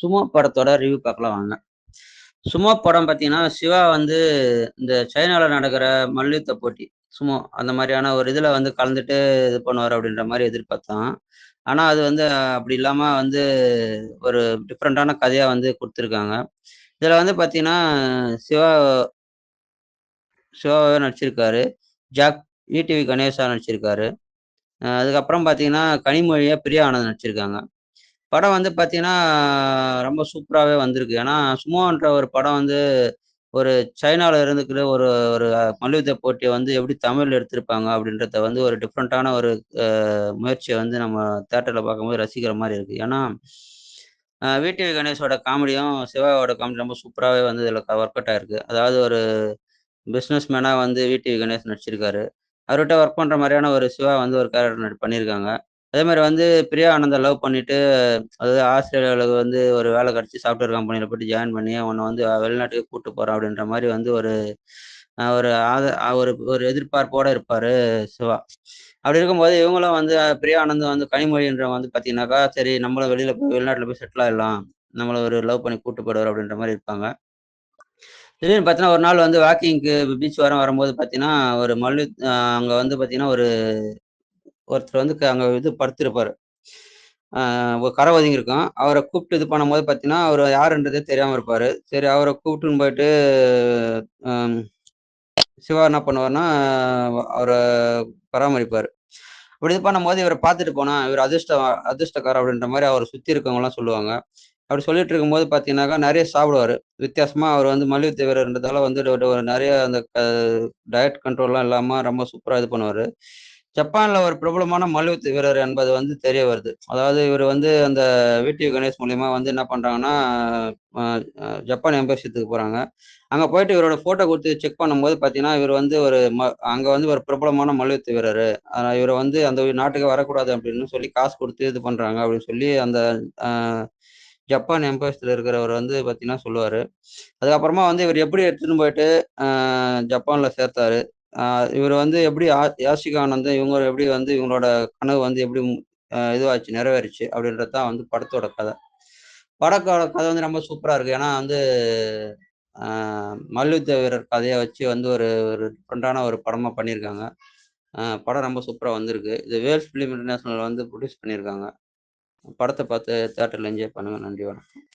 Sumo படத்தோட review பார்க்கலாம் வாங்க சுமோ படம் பார்த்தீங்கன்னா சிவா வந்து இந்த சைனாவில் நடக்கிற மல்யுத்த போட்டி சுமோ அந்த மாதிரியான ஒரு இதில் வந்து கலந்துட்டு இது பண்ணுவார் அப்படின்ற மாதிரி எதிர்பார்த்தோம் ஆனால் அது வந்து அப்படி இல்லாமல் வந்து ஒரு டிஃப்ரெண்ட்டான கதையாக வந்து கொடுத்துருக்காங்க. இதில் வந்து பார்த்தீங்கன்னா சிவா சிவாவே நடிச்சிருக்காரு. ஜாக் ஈடிவி கணேசா நடிச்சிருக்காரு. அதுக்கப்புறம் பார்த்தீங்கன்னா கனிமொழியாக பிரியா ஆனந்த் நடிச்சிருக்காங்க. படம் வந்து பார்த்தீங்கன்னா ரொம்ப சூப்பராகவே வந்திருக்கு. ஏன்னா சுமோன்ற ஒரு படம் வந்து ஒரு சைனாவில் இருந்துக்கிற ஒரு ஒரு மல்யுத்த போட்டியை வந்து எப்படி தமிழில் எடுத்திருப்பாங்க அப்படின்றத வந்து ஒரு டிஃப்ரெண்ட்டான ஒரு முயற்சியை வந்து நம்ம தேட்டரில் பார்க்கும்போது ரசிக்கிற மாதிரி இருக்குது ஏன்னா விடிவி கணேஷோட காமெடியும் சிவாவோட காமெடி ரொம்ப சூப்பராகவே வந்து இதில் ஒர்க் அவுட் ஆயிருக்கு. அதாவது ஒரு பிஸ்னஸ் மேனாக வந்து விடிவி கணேஷ் நடிச்சிருக்காரு. அவர்கிட்ட ஒர்க் பண்ணுற மாதிரியான ஒரு சிவா வந்து ஒரு கேரக்டர் பண்ணியிருக்காங்க அதே மாதிரி வந்து பிரியா ஆனந்த லவ் பண்ணிட்டு அதாவது ஆஸ்திரேலியாவில் வந்து ஒரு வேலை கிடச்சி சாஃப்ட்வேர் கம்பெனியில் போயிட்டு ஜாயின் பண்ணி உன்னை வந்து வெளிநாட்டுக்கு கூப்பிட்டு போகிறோம் அப்படின்ற மாதிரி வந்து ஒரு ஒரு ஆத ஒரு ஒரு எதிர்பார்ப்போடு இருப்பார் சிவா. அப்படி இருக்கும்போது இவங்களும் வந்து பிரியா ஆனந்த் வந்து கனிமொழின்றவங்க வந்து பார்த்தீங்கன்னாக்கா சரி நம்மளும் வெளியில் போய் வெளிநாட்டில் போய் செட்டில் ஆகிடலாம் நம்மளை ஒரு லவ் பண்ணி கூட்டு போயிடுவார் அப்படின்ற மாதிரி இருப்பாங்க. திடீர்னு பார்த்தீங்கன்னா ஒரு நாள் வந்து வாக்கிங்க்கு பீச் வரம் வரும்போது பார்த்தீங்கன்னா ஒரு மல்லு அங்கே வந்து பார்த்தீங்கன்னா ஒரு ஒருத்தர் வந்து அங்கே இது படுத்திருப்பார். ஒரு கரை ஒதுங்கி இருக்கும். அவரை கூப்பிட்டு இது பண்ணும்போது பார்த்தீங்கன்னா அவர் யாருன்றதே தெரியாமல் இருப்பார். சரி அவரை கூப்பிட்டுன்னு போயிட்டு சிவா என்ன பண்ணுவார்னா அவரை பராமரிப்பார். அப்படி இது பண்ணும்போது இவரை பார்த்துட்டு போனா இவர் அதிர்ஷ்ட அதிர்ஷ்டக்காரர் அப்படின்ற மாதிரி அவரை சுற்றி இருக்கவங்கலாம் சொல்லுவாங்க. அப்படி சொல்லிட்டு இருக்கும்போது பார்த்தீங்கன்னாக்கா நிறைய சாப்பிடுவார். வித்தியாசமாக அவர் வந்து மல்யுத்த வீரர்ன்றதால வந்து நிறைய அந்த டயட் கண்ட்ரோல்லாம் இல்லாமல் ரொம்ப சூப்பராக இது பண்ணுவார். ஜப்பானில் ஒரு பிரபலமான மல்யுத்த வீரர் என்பது வந்து தெரிய வருது. அதாவது இவர் வந்து அந்த வீட்டு கணேஷ் மூலியமா வந்து என்ன பண்ணுறாங்கன்னா ஜப்பான் எம்பசியத்துக்கு போகிறாங்க அங்கே போயிட்டு இவரோட ஃபோட்டோ கொடுத்து செக் பண்ணும்போது பார்த்தீங்கன்னா இவர் வந்து ஒரு ம அங்கே வந்து ஒரு பிரபலமான மல்யுத்த வீரர். இவரை வந்து அந்த நாட்டுக்கு வரக்கூடாது அப்படின்னு சொல்லி காசு கொடுத்து இது பண்ணுறாங்க அப்படின்னு சொல்லி அந்த ஜப்பான் எம்பசியில் இருக்கிறவர் வந்து பார்த்தீங்கன்னா சொல்லுவார். அதுக்கப்புறமா வந்து இவர் எப்படி எடுத்துன்னு போயிட்டு ஜப்பானில் சேர்த்தாரு. இவர் வந்து எப்படி யாசிகான் வந்து இவங்க எப்படி வந்து இவங்களோட கனவு வந்து எப்படி இதுவாச்சு நிறைவேறுச்சு அப்படின்றது தான் வந்து படத்தோட கதை. படத்தோட கதை வந்து ரொம்ப சூப்பராக இருக்குது ஏன்னா வந்து மல்யுத்த வீரர் கதையை வச்சு வந்து ஒரு ஒரு டிஃப்ரெண்டான ஒரு படமாக பண்ணியிருக்காங்க. படம் ரொம்ப சூப்பராக வந்திருக்கு. இது வேல்ஸ் ஃபிலிம் இன்டர்நேஷனல் வந்து ப்ரொடியூஸ் பண்ணியிருக்காங்க. படத்தை பார்த்து தேட்டரில் என்ஜாய் பண்ணுங்கள் நன்றி வணக்கம்.